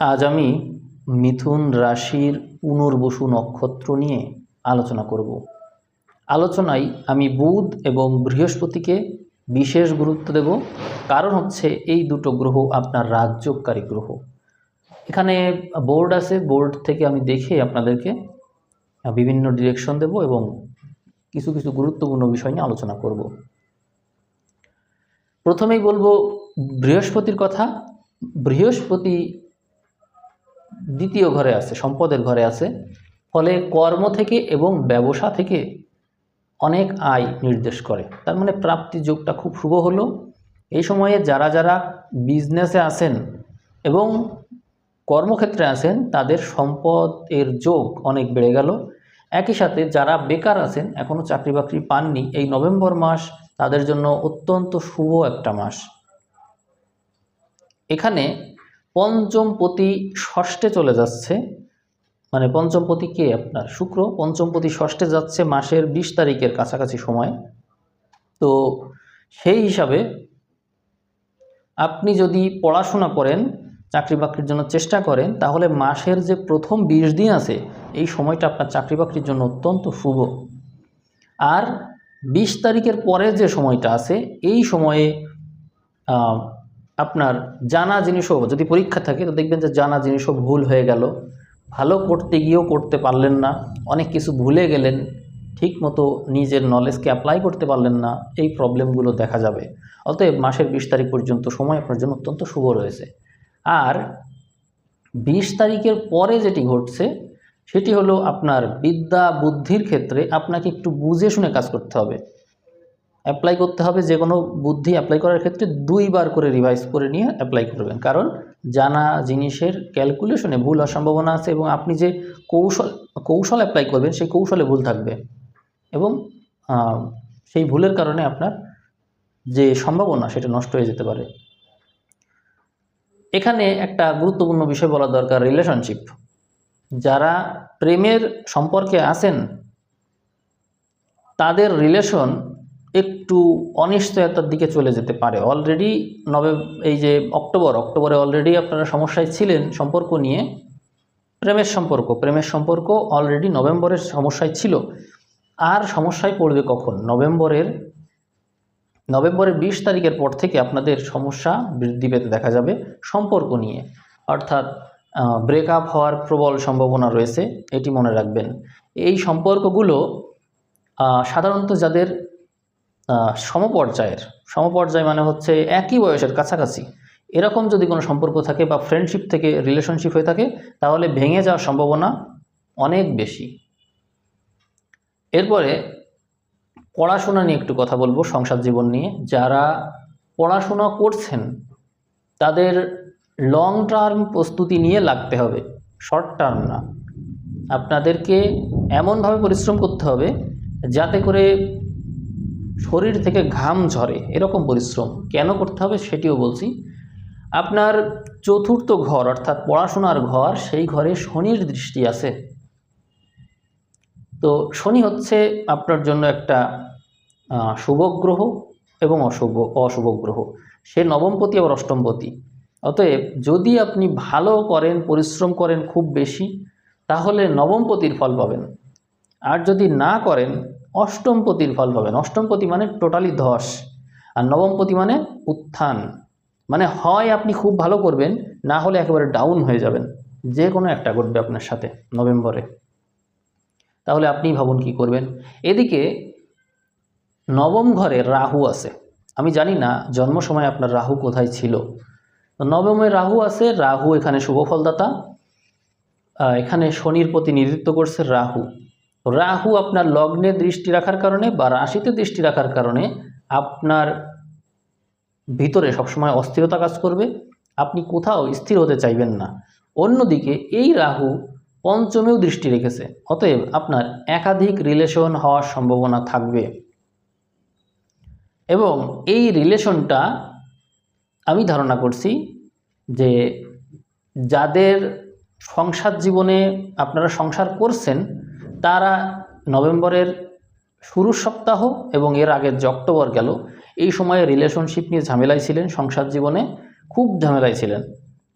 আজ আমি মিথুন রাশির পুনর্বসু নক্ষত্র নিয়ে আলোচনা করব। আলোচনায় আমি বুধ এবং বৃহস্পতিকে বিশেষ গুরুত্ব দেব। কারণ হচ্ছে এই দুটো গ্রহ আপনার রাজ্যকারী গ্রহ। এখানে বোর্ড আছে, বোর্ড থেকে আমি দেখে আপনাদেরকে বিভিন্ন ডিরেকশন দেব এবং কিছু কিছু গুরুত্বপূর্ণ বিষয় নিয়ে আলোচনা করব। প্রথমেই বলব বৃহস্পতির কথা। বৃহস্পতি দ্বিতীয় ঘরে আছে, সম্পদের ঘরে আছে। ফলে কর্ম থেকে এবং ব্যবসা থেকে অনেক আয় নির্দেশ করে। তার মানে প্রাপ্তি যোগটা খুব শুভ হলো। এই সময়ে যারা যারা বিজনেসে আছেন এবং কর্মক্ষেত্রে আছেন, তাদের সম্পদ এর যোগ অনেক বেড়ে গেল। একই সাথে যারা বেকার আছেন এখনও চাকরি বাকরি পাননি, এই নভেম্বর মাস তাদের জন্য অত্যন্ত শুভ একটা মাস। এখানে পঞ্চমপতি ষষ্ঠে চলে যাচ্ছে। মানে পঞ্চমপতি কে আপনার? শুক্র। পঞ্চমপতি ষষ্ঠে যাচ্ছে মাসের বিশ তারিখের কাছাকাছি সময়। তো সেই হিসাবে আপনি যদি পড়াশোনা করেন, চাকরি বাকরির জন্য চেষ্টা করেন, তাহলে মাসের যে প্রথম বিশ দিন আছে, এই সময়টা আপনার চাকরি বাকরির জন্য অত্যন্ত শুভ। আর বিশ তারিখের পরে যে সময়টা আছে, এই সময়ে আপনার জানা জিনিসও, যদি পরীক্ষা থাকে, তো দেখবেন যে জানা জিনিসও ভুল হয়ে গেল। ভালো করতে গিয়েও করতে পারলেন না, অনেক কিছু ভুলে গেলেন ঠিক মতো নিজের নলেজকে অ্যাপ্লাই করতে পারলেন না, এই প্রবলেমগুলো দেখা যাবে। অতএব মাসের বিশ তারিখ পর্যন্ত সময় আপনার জন্য অত্যন্ত শুভ রয়েছে। আর বিশ তারিখের পরে যেটি ঘটছে, সেটি হলো আপনার বিদ্যা বুদ্ধির ক্ষেত্রে আপনাকে একটু বুঝে শুনে কাজ করতে হবে। অ্যাপ্লাই করতে হবে যে কোনো বুদ্ধি অ্যাপ্লাই করার ক্ষেত্রে দুইবার করে রিভাইজ করে নিয়ে অ্যাপ্লাই করবেন কারণ জানা জিনিসের ক্যালকুলেশনে ভুল হওয়ার সম্ভাবনা আছে এবং আপনি যে কৌশল কৌশল অ্যাপ্লাই করবেন সেই কৌশলে ভুল থাকবে এবং সেই ভুলের কারণে আপনার যে সম্ভাবনা সেটা নষ্ট হয়ে যেতে পারে। এখানে একটা গুরুত্বপূর্ণ বিষয় বলা দরকার রিলেশনশিপ যারা প্রেমের সম্পর্কে আছেন, তাদের রিলেশন একটু অনিশ্চয়তার দিকে চলে যেতে পারে। অলরেডি নভে এই যে অক্টোবর, অক্টোবরে অলরেডি আপনারা সমস্যায় ছিলেন সম্পর্ক নিয়ে। প্রেমের সম্পর্ক প্রেমের সম্পর্ক অলরেডি নভেম্বরের সমস্যায় ছিল। আর সমস্যায় পড়বে কখন? নভেম্বরের নভেম্বরের বিশ তারিখের পর থেকে আপনাদের সমস্যা বৃদ্ধি পেতে দেখা যাবে সম্পর্ক নিয়ে। অর্থাৎ ব্রেকআপ হওয়ার প্রবল সম্ভাবনা রয়েছে, এটি মনে রাখবেন। এই সম্পর্কগুলো সাধারণত যাদের সমপর্যায়ের। সমপর্যায় মানে হচ্ছে একই বয়সের কাছাকাছি। এরকম যদি কোনো সম্পর্ক থাকে বা ফ্রেন্ডশিপ থেকে রিলেশনশিপ হয়ে থাকে, তাহলে ভেঙে যাওয়ার সম্ভাবনা অনেক বেশি। এরপরে পড়াশোনা নিয়ে একটু কথা বলব সংসার জীবন নিয়ে। যারা পড়াশোনা করছেন, তাদের লং টার্ম প্রস্তুতি নিয়ে লাগতে হবে শর্ট টার্ম না। আপনাদেরকে এমনভাবে পরিশ্রম করতে হবে, যাতে করে শরীর থেকে ঘাম ঝরে, এরকম পরিশ্রম কেন করতে হবে সেটিও বলছি। আপনার চতুর্থ ঘর, অর্থাৎ পড়াশোনার ঘর, সেই ঘরে শনির দৃষ্টি আছে। তো শনি হচ্ছে আপনার জন্য একটা শুভ গ্রহ এবং অশুভ অশুভ গ্রহ। সে নবমপতি আবার অষ্টমপতি। অতএব যদি আপনি ভালো করেন, পরিশ্রম করেন খুব বেশি, তাহলে নবমপতির ফল পাবেন। আর যদি না করেন অষ্টমপতির ফল পাবেন অষ্টমপতি মানে টোটালি ধস আর নবমপতি মানে উত্থান। মানে হয় আপনি খুব ভালো করবেন না হলে একেবারে ডাউন হয়ে যাবেন। যে কোনো একটা ঘটবে আপনার সাথে নভেম্বরে। তাহলে আপনি ভাবুন কি করবেন? এদিকে নবম ঘরে রাহু আছে। আমি জানি না জন্ম সময় আপনার রাহু কোথায় ছিল। নবমে রাহু আছে রাহু এখানে শুভ ফলদাতা আহ, এখানে শনির প্রতিনিধিত্ব করছে রাহু। রাহু আপনার লগ্নে দৃষ্টি রাখার কারণে বা রাশিতে দৃষ্টি রাখার কারণে আপনার ভিতরে সবসময় অস্থিরতা কাজ করবে। আপনি কোথাও স্থির হতে চাইবেন না। অন্যদিকে এই রাহু পঞ্চমেও দৃষ্টি রেখেছে। অতএব আপনার একাধিক রিলেশন হওয়ার সম্ভাবনা থাকবে। এবং এই রিলেশনটা আমি ধারণা করছি যে যাদের সংসার জীবনে আপনারা সংসার করছেন তারা নভেম্বরের শুরুর সপ্তাহ এবং এর আগের যে অক্টোবর গেল, এই সময়ে রিলেশনশিপ নিয়ে ঝামেলায় ছিলেন, সংসার জীবনে খুব ঝামেলায় ছিলেন।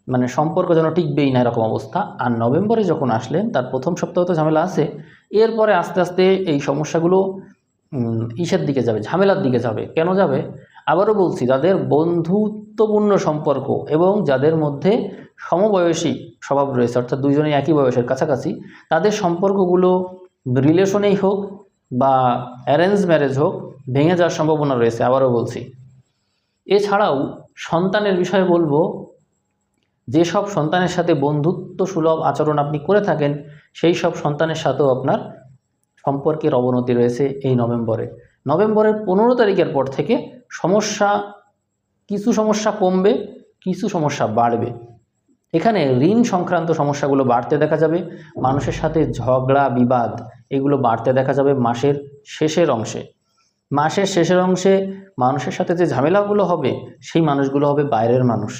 মানে সম্পর্ক যেন টিকবেই না এরকম অবস্থা। আর নভেম্বরে যখন আসলেন, তার প্রথম সপ্তাহ তো ঝামেলা আছে, এরপরে আস্তে আস্তে এই সমস্যাগুলো ইসের দিকে যাবে, ঝামেলার দিকে যাবে। কেন যাবে? আবারও বলছি, যাদের বন্ধুত্বপূর্ণ সম্পর্ক এবং যাদের মধ্যে সমবয়সী স্বভাব রয়েছে, অর্থাৎ দুইজনেই একই বয়সের কাছাকাছি, তাদের সম্পর্কগুলো রিলেশনেই হোক বা অ্যারেঞ্জ ম্যারেজ হোক, ভেঙে যাওয়ার সম্ভাবনা রয়েছে, আবারও বলছি। এছাড়াও সন্তানের বিষয়ে বলব, যেসব সন্তানের সাথে বন্ধুত্ব সুলভ আচরণ আপনি করে থাকেন, সেই সব সন্তানের সাথেও আপনার সম্পর্কের অবনতি রয়েছে এই নভেম্বরে। নভেম্বরের পনেরো তারিখের পর থেকে সমস্যা, কিছু সমস্যা কমবে, কিছু সমস্যা বাড়বে। এখানে ঋণ সংক্রান্ত সমস্যাগুলো বাড়তে দেখা যাবে, মানুষের সাথে ঝগড়া, বিবাদ, এগুলো বাড়তে দেখা যাবে মাসের শেষের অংশে। মাসের শেষের অংশে মানুষের সাথে যে ঝামেলাগুলো হবে, সেই মানুষগুলো হবে বাইরের মানুষ।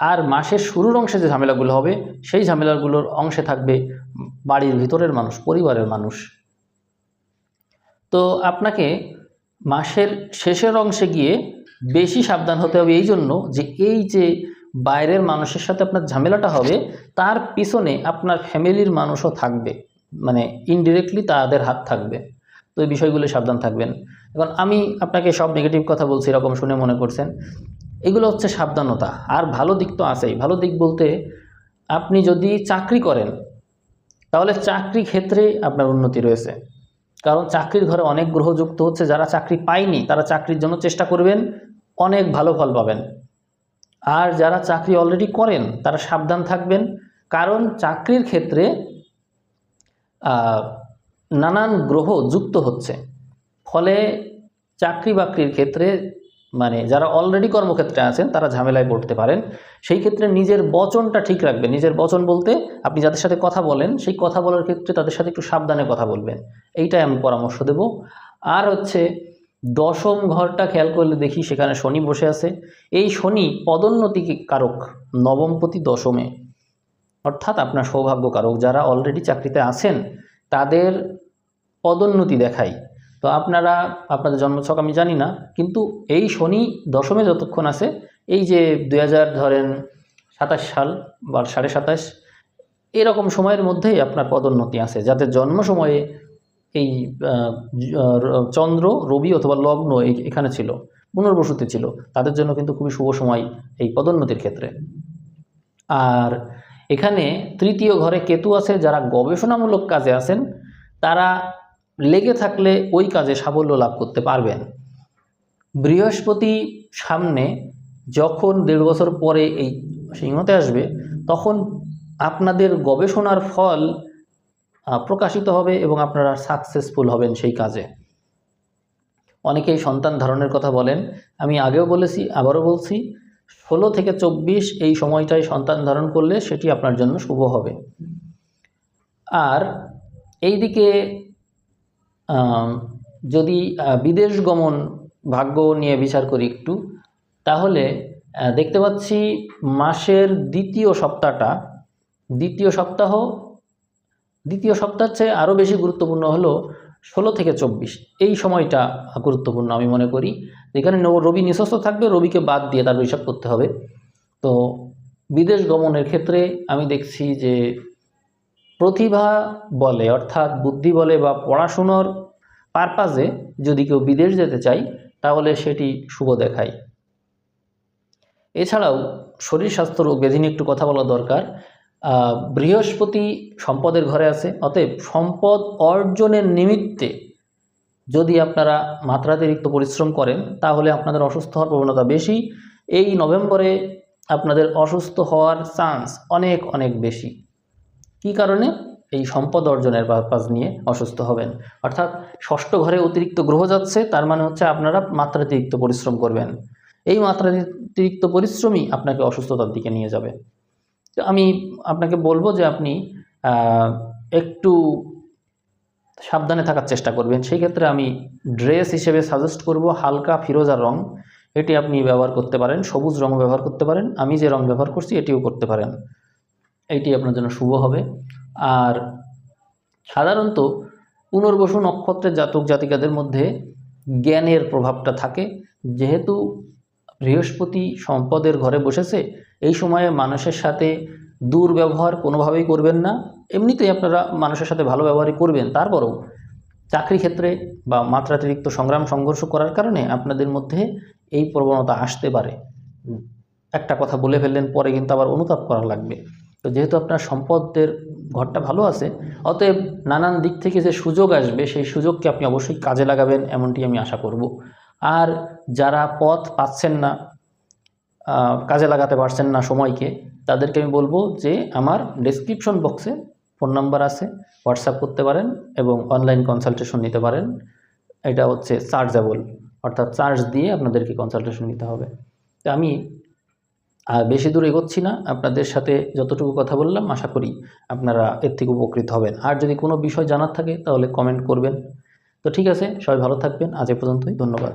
আর মাসের শুরুর অংশে যে ঝামেলাগুলো হবে, সেই ঝামেলাগুলোর অংশে থাকবে বাড়ির ভিতরের মানুষ, পরিবারের মানুষ। তো আপনাকে মাসের শেষের অংশে গিয়ে বেশি সাবধান হতে হবে এই জন্য যে এই যে বাইরের মানুষের সাথে আপনার ঝামেলাটা হবে, তার পিছনে আপনার ফ্যামিলির মানুষও থাকবে মানে ইনডিরেক্টলি তাদের হাত থাকবে। তো এই বিষয়গুলো সাবধান থাকবেন। এখন আমি আপনাকে সব নেগেটিভ কথা বলছি, এরকম শুনে মনে করছেন। এগুলো হচ্ছে সাবধানতা। আর ভালো দিক তো আছেই। ভালো দিক বলতে আপনি যদি চাকরি করেন, তাহলে চাকরি ক্ষেত্রে আপনার উন্নতি রয়েছে। কারণ চাকরির ঘরে অনেক গ্রহ যুক্ত হচ্ছে, যারা চাকরি পায়নি, তারা চাকরির জন্য চেষ্টা করবেন, অনেক ভালো ফল পাবেন। আর যারা চাকরি অলরেডি করেন, তারা সাবধান থাকবেন। কারণ চাকরির ক্ষেত্রে নানান গ্রহ যুক্ত হচ্ছে। ফলে চাকরি বাকরির ক্ষেত্রে মানে যারা অলরেডি কর্মক্ষেত্রে আছেন, তারা ঝামেলায় পড়তে পারেন। সেই ক্ষেত্রে নিজের বচনটা ঠিক রাখবেন। নিজের বচন বলতে, আপনি যাদের সাথে কথা বলেন, সেই কথা বলার ক্ষেত্রে তাদের সাথে একটু সাবধানে কথা বলবেন। এইটাই আমি পরামর্শ দেব। আর হচ্ছে দশম ঘরটা খেয়াল করলে দেখি সেখানে শনি বসে আছে। এই শনি পদোন্নতি কারক নবমপতি দশমে। অর্থাৎ আপনার সৌভাগ্য কারক যারা অলরেডি চাকরিতে আছেন, তাদের পদোন্নতি দেখায়। তো আপনারা, আপনাদের জন্মছক আমি জানি না, কিন্তু এই শনি দশমে যতক্ষণ আছে, এই যে দুই হাজার ধরেন সাতাশ সাল বা সাড়ে সাতাশ, এরকম সময়ের মধ্যেই আপনার পদোন্নতি আছে। যাদের জন্ম সময়ে এই চন্দ্র, রবি অথবা লগ্ন এখানে ছিল পুনর্বসতি ছিল। তাদের জন্য কিন্তু খুবই শুভ সময় এই পদোন্নতির ক্ষেত্রে। আর এখানে তৃতীয় ঘরে কেতু আছে, যারা গবেষণামূলক কাজে আছেন, তারা লেগে থাকলে ওই কাজে সাফল্য লাভ করতে পারবেন। বৃহস্পতি সামনে যখন দেড় বছর পরে এই সিংহতে আসবে, তখন আপনাদের গবেষণার ফল প্রকাশিত হবে এবং আপনারা সাকসেসফুল হবেন সেই কাজে। অনেকেই সন্তান ধারণের কথা বলেন আমি আগেও বলেছি আবারও বলছি ষোলো থেকে চব্বিশ এই সময়টায় সন্তান ধারণ করলে সেটি আপনার জন্য শুভ হবে। আর এইদিকে আম, যদি বিদেশ গমন ভাগ্য নিয়ে বিচার করি একটু তাহলে দেখতে পাচ্ছি মাসের দ্বিতীয় সপ্তাহটা দ্বিতীয় সপ্তাহ দ্বিতীয় সপ্তাহের চেয়ে আরও বেশি গুরুত্বপূর্ণ হলো ষোলো থেকে চব্বিশ। এই সময়টা গুরুত্বপূর্ণ আমি মনে করি। যেখানে রবি নিঃস্ব থাকবে, রবিকে বাদ দিয়ে তার হিসাব করতে হবে। তো বিদেশ গমনের ক্ষেত্রে আমি দেখছি যে প্রতিভা বলে, অর্থাৎ বুদ্ধি বলে বা পড়াশুনোর পারপাজে যদি কেউ বিদেশ যেতে চায়, তাহলে সেটি শুভ দেখায়। এছাড়াও শরীর স্বাস্থ্য রোগ নিয়ে একটু কথা বলা দরকার। বৃহস্পতি সম্পদের ঘরে আছে। অতএব সম্পদ অর্জনের নিমিত্তে যদি আপনারা মাত্রাতিরিক্ত পরিশ্রম করেন, তাহলে আপনাদের অসুস্থ হওয়ার প্রবণতা বেশি। এই নভেম্বরে আপনাদের অসুস্থ হওয়ার চান্স অনেক অনেক বেশি। কী কারণে? এই সম্পদ অর্জনের পারপাস নিয়ে অসুস্থ হবেন। অর্থাৎ ষষ্ঠ ঘরে অতিরিক্ত গ্রহ যাচ্ছে, তার মানে হচ্ছে আপনারা মাত্রাতিরিক্ত পরিশ্রম করবেন। এই মাত্রাতিরিক্ত পরিশ্রমই আপনাকে অসুস্থতার দিকে নিয়ে যাবে। তো আমি আপনাকে বলব যে আপনি একটু সাবধানে থাকার চেষ্টা করবেন। সেই ক্ষেত্রে আমি ড্রেস হিসেবে সাজেস্ট করব হালকা ফিরোজা রং। এটি আপনি ব্যবহার করতে পারেন, সবুজ রং ব্যবহার করতে পারেন। আমি যে রং ব্যবহার করছি এটিও করতে পারেন। এটি আপনার জন্য শুভ হবে। আর সাধারণত পুনর্বসু নক্ষত্রের জাতক জাতিকাদের মধ্যে জ্ঞানের প্রভাবটা থাকে। যেহেতু বৃহস্পতি সম্পদের ঘরে বসেছে, এই সময়ে মানুষের সাথে দুর্ব্যবহার কোনোভাবেই করবেন না। এমনিতেই আপনারা মানুষের সাথে ভালো ব্যবহারই করবেন। তারপরেও চাকরি ক্ষেত্রে বা মাত্রাতিরিক্ত সংগ্রাম, সংঘর্ষ করার কারণে আপনাদের মধ্যে এই প্রবণতা আসতে পারে। একটা কথা বলে ফেললেন, পরে কিন্তু আবার অনুতাপ করা লাগবে। তো যেহেতু আপনার সম্পদের ঘরটা ভালো আছে, অতএব নানান দিক থেকে যে সুযোগ আসবে, সেই সুযোগকে আপনি অবশ্যই কাজে লাগাবেন, এমনটি আমি আশা করব। আর যারা পথ পাচ্ছেন না কাজে লাগাতে পারছেন না সময়কে, তাদেরকে আমি বলব যে আমার ডেসক্রিপশন বক্সে ফোন নাম্বার আছে হোয়াটসঅ্যাপ করতে পারেন এবং অনলাইন কনসালটেশন নিতে পারেন। এটা হচ্ছে চার্জেবল অর্থাৎ চার্জ দিয়ে আপনাদেরকে কনসালটেশন নিতে হবে। তো আমি বেশি দূর এগোচ্ছি না, আপনাদের সাথে যতটুকু কথা বললাম, আশা করি আপনারা এর থেকে উপকৃত হবেন। আর যদি কোনো বিষয় জানার থাকে, তাহলে কমেন্ট করবেন। তো ঠিক আছে, সবাই ভালো থাকবেন। আজ এ পর্যন্তই, ধন্যবাদ।